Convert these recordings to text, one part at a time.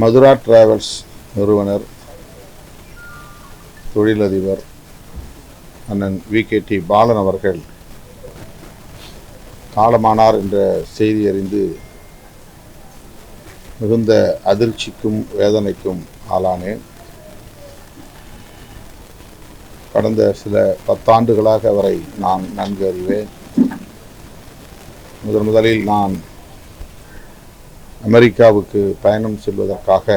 Mathura travels நிறுவனர் தொழிலதிபர் அண்ணன் வி கே டி பாலன் அவர்கள் காலமானார் என்ற செய்தி அறிந்து மிகுந்த அதிர்ச்சிக்கும் வேதனைக்கும் ஆளானேன். கடந்த சில பத்தாண்டுகளாக அவரை நான் நன்கு அறிவேன். முதன் முதலில் நான் அமெரிக்காவுக்கு பயணம் செல்வதற்காக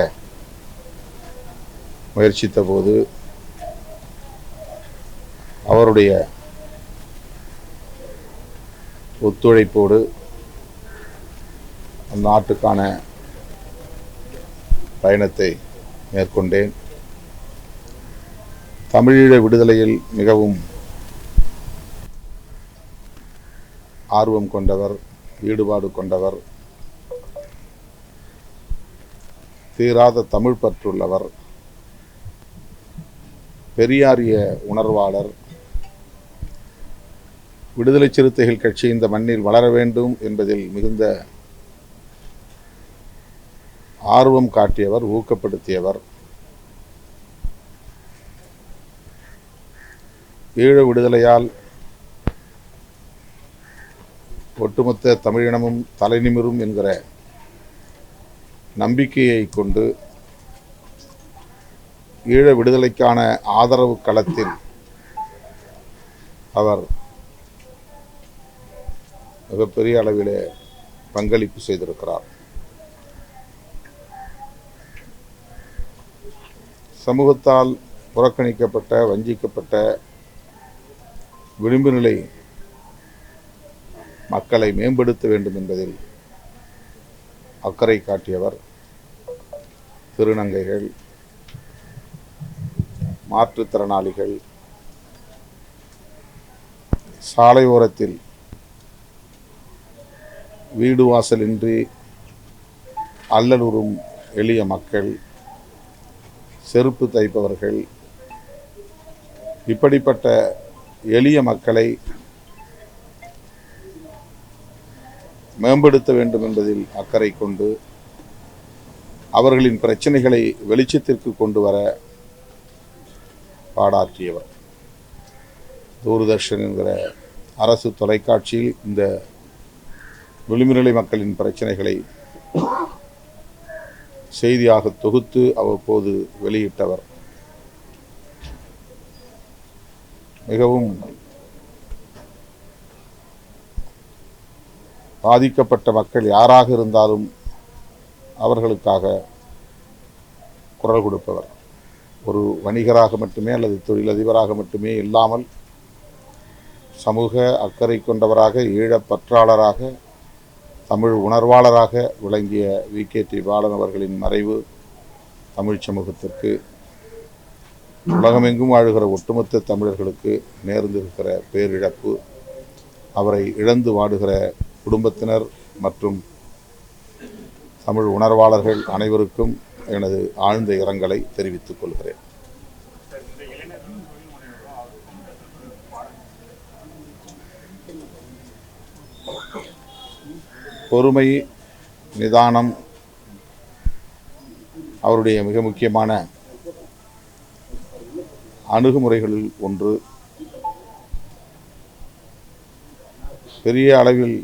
முயற்சித்த போது அவருடைய ஒத்துழைப்போடு அந்த நாட்டுக்கான பயணத்தை மேற்கொண்டேன். தமிழீழ விடுதலையில் மிகவும் ஆர்வம் கொண்டவர் ஈடுபாடு கொண்டவர் தீராத தமிழ் பற்றுள்ளவர் பெரியாரிய உணர்வாளர் விடுதலை சிறுத்தைகள் கட்சி இந்த மண்ணில் வளர வேண்டும் என்பதில் மிகுந்த ஆர்வம் காட்டியவர் ஊக்கப்படுத்தியவர். ஈழ விடுதலையால் ஒட்டுமொத்த தமிழினமும் தலைநிமிரும் என்கிற நம்பிக்கையை கொண்டு ஈழ விடுதலைக்கான ஆதரவு களத்தில் அவர் மிகப்பெரிய அளவிலே பங்களிப்பு செய்திருக்கிறார். சமூகத்தால் புறக்கணிக்கப்பட்ட வஞ்சிக்கப்பட்ட விளிம்பு நிலை மக்களை மேம்படுத்த வேண்டும் என்பதில் அக்கறை காட்டியவர் திருநங்கைகள் மாற்றுத்திறனாளிகள் சாலை ஓரத்தில் வீடு வாசலின்றி அல்லலுறும் எளிய மக்கள் செருப்பு தைப்பவர்கள் இப்படிப்பட்ட எளிய மக்களை மேம்படுத்த வேண்டும் என்பதில் அக்கறை கொண்டு அவர்களின் பிரச்சனைகளை வெளிச்சத்திற்கு கொண்டு வர பாடாற்றியவர். தூர்தர்ஷன் என்கிற அரசு தொலைக்காட்சியில் இந்த விளிம்புநிலை மக்களின் பிரச்சனைகளை செய்தியாக தொகுத்து அவ்வப்போது வெளியிட்டவர். மிகவும் பாதிக்கப்பட்ட மக்கள் யாராக இருந்தாலும் அவர்களுக்காக குரல் கொடுப்பவர். ஒரு வணிகராக மட்டுமே அல்லது தொழிலதிபராக மட்டுமே இல்லாமல் சமூக அக்கறை கொண்டவராக ஈழப்பற்றாளராக தமிழ் உணர்வாளராக விளங்கிய வி. கே. டி. பாலன் அவர்களின் மறைவு தமிழ் சமூகத்திற்கு உலகமெங்கும் வாழுகிற ஒட்டுமொத்த தமிழர்களுக்கு நேர்ந்திருக்கிற பேரிழப்பு அவரை இழந்து வாடுகிற குடும்பத்தினர் மற்றும் தமிழ் உணர்வாளர்கள் அனைவருக்கும் எனது ஆழ்ந்த இரங்கலை தெரிவித்துக் கொள்கிறேன். பொறுமை நிதானம் அவருடைய மிக முக்கியமான அணுகுமுறைகளில் ஒன்று. பெரிய அளவில்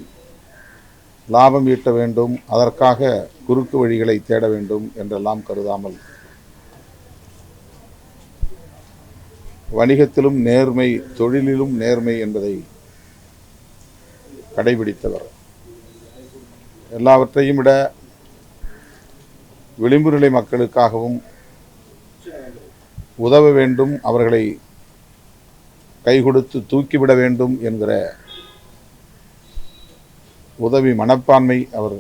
லாபம் ஈட்ட வேண்டும் அதற்காக குறுக்கு வழிகளை தேட வேண்டும் என்றெல்லாம் கருதாமல். வணிகத்திலும் நேர்மை தொழிலிலும் நேர்மை என்பதை கடைபிடித்தவர். எல்லாவற்றையும் விட விளிம்பு நிலை மக்களுக்காகவும் உதவ வேண்டும் அவர்களை கை கொடுத்து தூக்கிவிட வேண்டும் என்கிற உதவி மனப்பான்மை அவர்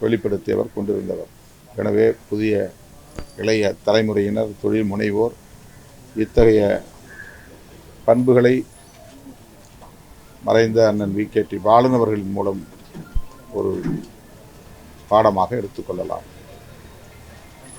வெளிப்படுத்தியவர் கொண்டிருந்தவர். எனவே புதிய இளைய தலைமுறையினர் தொழில் முனைவோர் இத்தகைய பண்புகளை மறைந்த அண்ணன் வி கே டி பாலன் அவர்களின் மூலம் ஒரு பாடமாக எடுத்துக்கொள்ளலாம்